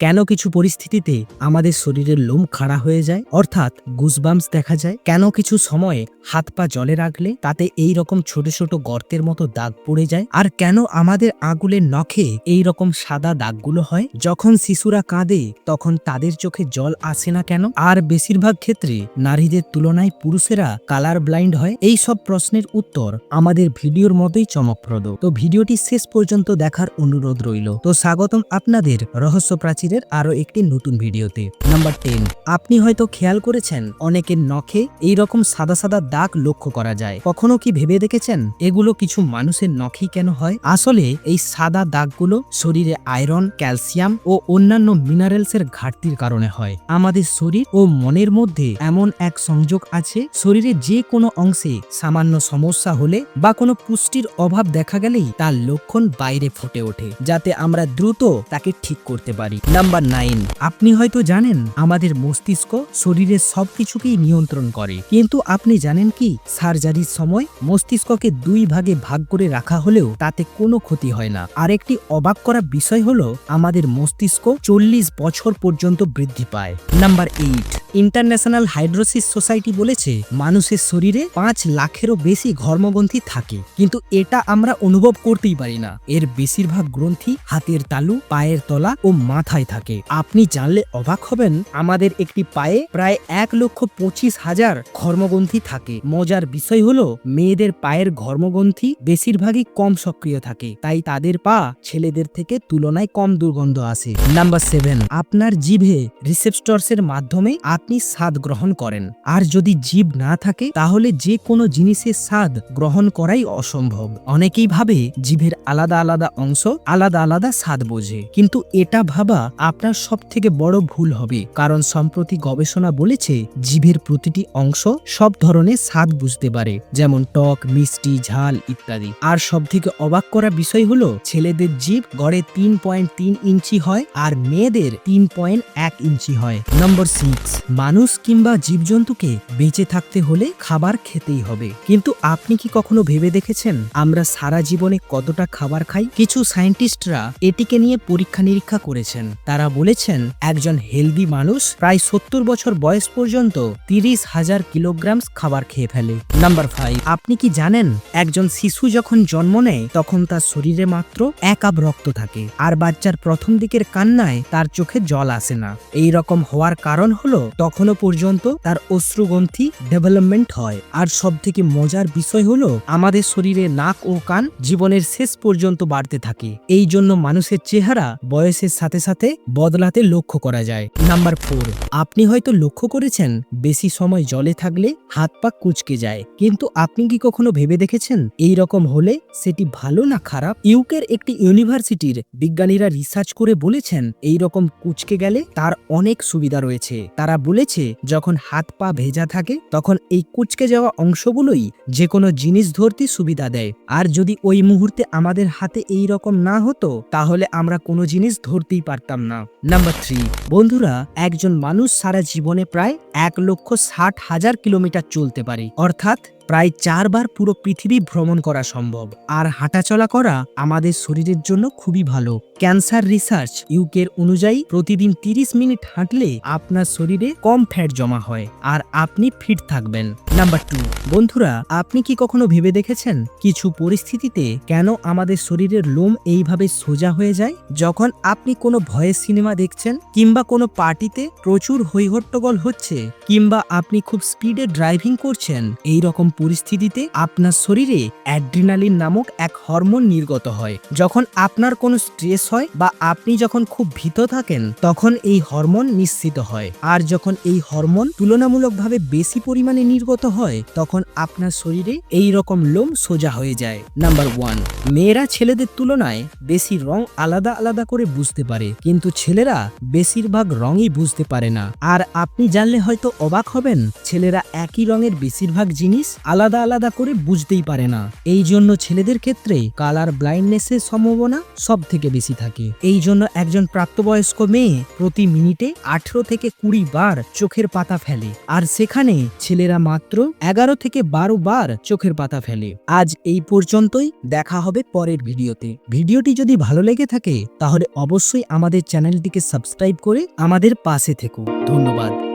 কেন কিছু পরিস্থিতিতে আমাদের শরীরের লোম খাড়া হয়ে যায়? অর্থাৎ গুসবামস দেখা যায়। কেন কিছু সময়ে হাত পা জলে রাখলে তাতে এই রকম ছোট ছোট গর্তের মতো দাগ পড়ে যায়? আর কেন আমাদের আঙুলের নখে এই রকম সাদা দাগগুলো হয়? যখন শিশুরা কাঁদে, তখন তাদের চোখে জল আসে না কেন? আর বেশিরভাগ ক্ষেত্রে নারীদের তুলনায় পুরুষেরা কালার ব্লাইন্ড হয়? এই সব প্রশ্নের উত্তর আমাদের ভিডিওর মতোই চমকপ্রদ। তো ভিডিওটি শেষ পর্যন্ত দেখার অনুরোধ রইল। তো স্বাগতম আপনাদের রহস্য প্রাচীরের আরও একটি নতুন ভিডিওতে। নাম্বার টেন আপনি হয়তো খেয়াল করেছেন, অনেকের নখে এই রকম সাদা সাদা দাগ লক্ষ্য করা যায়। কখনো কি ভেবে দেখেছেন? এগুলো কিছু মানুষের নখেই কেন হয়? আসলে এই সাদা দাগগুলো শরীরে আয়রন, ক্যালসিয়াম ও অন্যান্য মিনারেলস এর ঘাটতির কারণে হয়। আমাদের শরীর ও মনের মধ্যে এমন এক সংযোগ আছে, শরীরে যে কোনো অংশে সামান্য সমস্যা হলে বা কোনো পুষ্টির অভাব দেখা গেলেই তার লক্ষণ বাইরে ফুটে ওঠে, যাতে আমরা দ্রুত তাকে ঠিক করতে পারি। Number nine. আপনি হয়তো জানেন, আমাদের মস্তিষ্ক শরীরের সবকিছুকেই নিয়ন্ত্রণ করে। কিন্তু আপনি জানেন কি? সার্জারির সময় মস্তিষ্ককে দুই ভাগে ভাগ করে রাখা হলেও তাতে কোনো ক্ষতি হয় না। আরেকটি অবাক করা বিষয় হলো, আমাদের মস্তিষ্ক চল্লিশ বছর পর্যন্ত বৃদ্ধি পায়। Number eight. International hidrosis society বলেছে, মানুষের শরীরে পাঁচ লাখেরও বেশি ঘর্মগ্রন্থি থাকে। কিন্তু এটা আমরা অনুভব করতেই পারি না। এর বেশিরভাগ গ্রন্থি হাতের তালু, পায়ের তলা ও মাথায় থাকে। আপনি জানলে অবাক হবেন, আমাদের একটি পায়ে প্রায় এক লক্ষ পঁচিশ হাজার ঘর্মগ্রন্থি থাকে। মজার বিষয় হলো, মেয়েদের পায়ের ঘর্মগ্রন্থি বেশিরভাগই কম সক্রিয় থাকে। তাই তাদের পা ছেলেদের থেকে তুলনায় কম দুর্গন্ধ আসে। নাম্বার সেভেন, আপনার জিভে রিসেপ্টরসের মাধ্যমে আপনি স্বাদ গ্রহণ করেন। আর যদি জিভ না থাকে, তাহলে যে কোনো জিনিসের স্বাদ গ্রহণ করাই অসম্ভব। অনেকেই ভাবে, জিভের আলাদা আলাদা অংশ আলাদা আলাদা স্বাদ বোঝে। কিন্তু এটা ভাবা আপনার সব থেকে বড় ভুল হবে। কারণ সম্প্রতি গবেষণা বলেছে জিভের প্রতিটি অংশ সব ধরনের স্বাদ বুঝতে পারে, যেমন টক, মিষ্টি, ঝাল ইত্যাদি। আর সব থেকে অবাক করা বিষয় হলো, ছেলেদের জীব গড়ে তিন পয়েন্ট তিন ইঞ্চি হয় আর মেয়েদের তিন পয়েন্ট এক ইঞ্চি হয়। নম্বর সিক্স মানুষ কিংবা জীবজন্তুকে বেঁচে থাকতে হলে খাবার খেতেই হবে। কিন্তু আপনি কি কখনো ভেবে দেখেছেন, আমরা সারা জীবনে কতটা খাবার খাই? কিছু সায়েন্টিস্টরা এটিকে নিয়ে পরীক্ষা নিরীক্ষা করেছেন। তারা বলেছেন, একজন হেলদি মানুষ প্রায় সত্তর বছর বয়স পর্যন্ত তিরিশ হাজার কিলোগ্রাম খাবার খেয়ে ফেলে। নাম্বার ফাইভ, আপনি কি জানেন, একজন শিশু যখন জন্ম নেয়, তখন তার শরীরে মাত্র এক আব রক্ত থাকে। আর বাচ্চার প্রথম দিকের কান্নায় তার চোখে জল আসে না। এই রকম হওয়ার কারণ হলো, তখনও পর্যন্ত তার অশ্রুগ্রন্থি ডেভেলপমেন্ট হয়। আর সব থেকে মজার বিষয় হলো, আমাদের শরীরে নাক ও কান জীবনের শেষ পর্যন্ত বাড়তে থাকে। এই জন্য মানুষের চেহারা বয়সের সাথে সাথে বদলাতে লক্ষ্য করা যায়। নাম্বার ফোর, আপনি হয়তো লক্ষ্য করেছেন, বেশি সময় জলে থাকলে হাত পা কুচকে যায়। কিন্তু আপনি কি কখনো ভেবে দেখেছেন? এই রকম হলে সেটি ভালো না খারাপ? ইউকের একটি ইউনিভার্সিটির বিজ্ঞানীরা রিসার্চ করে বলেছেন, এই রকম কুচকে গেলে তার অনেক সুবিধা রয়েছে। তারা বলেছে, যখন হাত পা ভেজা থাকে, তখন এই কুচকে যাওয়া অংশগুলোই যে কোনো জিনিস ধরতে সুবিধা দেয়। আর যদি ওই মুহূর্তে আমাদের হাতে এই রকম না হতো, তাহলে আমরা কোনো জিনিস ধরতেই পারতাম না। নাম্বার থ্রি বন্ধুরা, একজন মানুষ সারা জীবনে প্রায় এক লক্ষ ষাট হাজার কিলোমিটার চলতে পারে। অর্থাৎ প্রায় চারবার পুরো পৃথিবী ভ্রমণ করা সম্ভব। আর হাঁটাচলা করা আমাদের শরীরের জন্য খুবই ভালো। ক্যান্সার রিসার্চ ইউকের অনুযায়ী প্রতিদিন 30 মিনিট হাঁটলে আপনার শরীরে কম ফ্যাট জমা হয় আর আপনি ফিট থাকবেন। নাম্বার টু, বন্ধুরা, আপনি কি কখনো ভেবে দেখেছেন কিছু পরিস্থিতিতে কেন আমাদের শরীরের লোম এইভাবে সোজা হয়ে যায়? যখন আপনি কোনো ভয়ের সিনেমা দেখছেন কিংবা কোনো পার্টিতে প্রচুর হৈহট্টগোল হচ্ছে কিংবা আপনি খুব স্পিডে ড্রাইভিং করছেন এই রকম পরিস্থিতিতে আপনার শরীরে অ্যাড্রিনালিন নামক এক হরমোন নির্গত হয়। যখন আপনার কোনো স্ট্রেস হয় বা আপনি যখন খুব ভীত থাকেন, তখন এই হরমোন নিশ্চিত হয়। আর যখন এই হরমোন তুলনামূলকভাবে বেশি পরিমাণে নির্গত হয়, তখন আপনার শরীরে এই রকম লোম সোজা হয়ে যায়। নাম্বার ওয়ান, মেয়েরা ছেলেদের তুলনায় বেশি রং আলাদা আলাদা করে বুঝতে পারে, কিন্তু ছেলেরা বেশিরভাগ রঙই বুঝতে পারে না। আর আপনি জানলে হয়তো অবাক হবেন, ছেলেরা একই রঙের বেশিরভাগ জিনিস আলাদা আলাদা করে বুঝতেই পারে না। এই জন্য ছেলেদের ক্ষেত্রে কালার ব্লাইন্ডনেসের সম্ভাবনা সব থেকে বেশি থাকে। এই জন্য একজন প্রাপ্তবয়স্ক মেয়ে প্রতি মিনিটে আঠেরো থেকে কুড়ি বার চোখের পাতা ফেলে। আর সেখানে ছেলেরা মাত্র এগারো থেকে বারো বার চোখের পাতা ফেলে। আজ এই পর্যন্তই, দেখা হবে পরের ভিডিওতে। ভিডিওটি যদি ভালো লেগে থাকে, তাহলে অবশ্যই আমাদের চ্যানেলটিকে সাবস্ক্রাইব করে আমাদের পাশে থেকো। ধন্যবাদ।